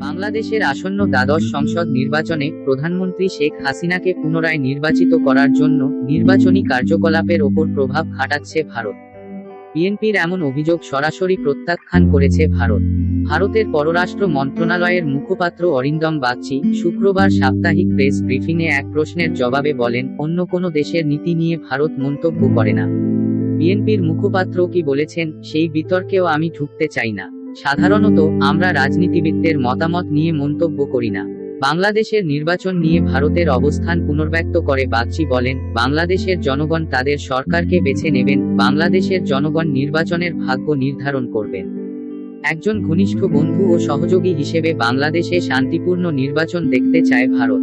বাংলাদেশের আসন্ন দ্বাদশ সংসদ নির্বাচনে প্রধানমন্ত্রী শেখ হাসিনাকে পুনরায় নির্বাচিত করার জন্য নির্বাচনী কার্যকলাপের ওপর প্রভাব খাটাচ্ছে ভারত। বিএনপির এমন অভিযোগ সরাসরি প্রত্যাখ্যান করেছে ভারত। ভারতের পররাষ্ট্র মন্ত্রণালয়ের মুখপাত্র অরিন্দম বাগচি শুক্রবার সাপ্তাহিক প্রেস ব্রিফিংয়ে এক প্রশ্নের জবাবে বলেন, অন্য কোনো দেশের নীতি নিয়ে ভারত মন্তব্য করে না। বিএনপির মুখপাত্র কি বলেছেন, সেই বিতর্কেও আমি ঢুকতে চাই না। সাধারণত, আমরা রাজনীতিবিদদের মতামত নিয়ে মন্তব্য করি না। বাংলাদেশের নির্বাচন নিয়ে ভারতের অবস্থান পুনর্ব্যক্ত করে বাগচি বলেন, বাংলাদেশের জনগণ তাদের সরকারকে বেছে নেবেন, বাংলাদেশের জনগণ নির্বাচনের ভাগ্য নির্ধারণ করবেন। একজন ঘনিষ্ঠ বন্ধু ও সহযোগী হিসেবে বাংলাদেশে শান্তিপূর্ণ নির্বাচন দেখতে চায় ভারত।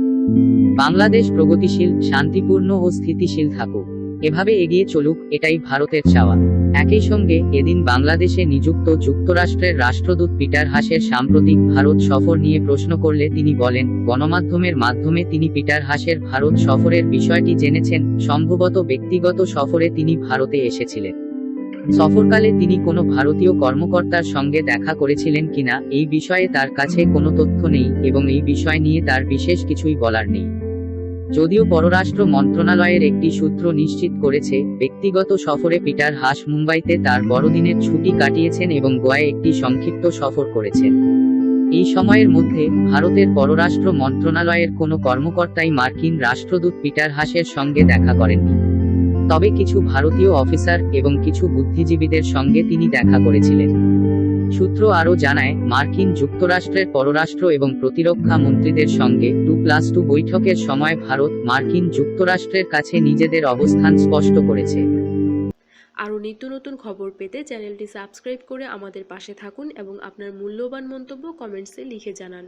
বাংলাদেশ প্রগতিশীল, শান্তিপূর্ণ ও স্থিতিশীল থাকুক। এভাবে এগিয়ে চলুক, এটাই ভারতের চাওয়া। একই সঙ্গে এদিন বাংলাদেশে নিযুক্ত যুক্তরাষ্ট্রের রাষ্ট্রদূত পিটার হাসের সাম্প্রতিক ভারত সফর নিয়ে প্রশ্ন করলে তিনি বলেন, গণমাধ্যমের মাধ্যমে তিনি পিটার হাসের ভারত সফরের বিষয়টি জেনেছেন, সম্ভবত ব্যক্তিগত সফরে তিনি ভারতে এসেছিলেন। সফরকালে তিনি কোনো ভারতীয় কর্মকর্তার সঙ্গে দেখা করেছিলেন কিনা, এই বিষয়ে তার কাছে কোনো তথ্য নেই এবং এই বিষয় নিয়ে তার বিশেষ কিছুই বলার নেই। যদিও পররাষ্ট্র মন্ত্রণালয়ের একটি সূত্র নিশ্চিত করেছে, ব্যক্তিগত সফরে পিটার হাস মুম্বাইতে তার বড়দিনের ছুটি কাটিয়েছেন এবং গোয়ায় একটি সংক্ষিপ্ত সফর করেছেন। এই সময়ের মধ্যে, ভারতের পররাষ্ট্র মন্ত্রণালয়ের কোনো কর্মকর্তাই মার্কিন রাষ্ট্রদূত পিটার হাসের সঙ্গে দেখা করেননি। তবে কিছু ভারতীয় অফিসার এবং কিছু বুদ্ধিজীবীদের সঙ্গে তিনি দেখা করেছিলেন। সূত্র আরও জানায়, মার্কিন যুক্তরাষ্ট্রের পররাষ্ট্র এবং প্রতিরক্ষা মন্ত্রীদের সঙ্গে টু প্লাস টু বৈঠকের সময় ভারত মার্কিন যুক্তরাষ্ট্রের কাছে নিজেদের অবস্থান স্পষ্ট করেছে। আরও নিত্য নতুন খবর পেতে চ্যানেলটি সাবস্ক্রাইব করে আমাদের পাশে থাকুন এবং আপনার মূল্যবান মন্তব্য কমেন্টসে লিখে জানান।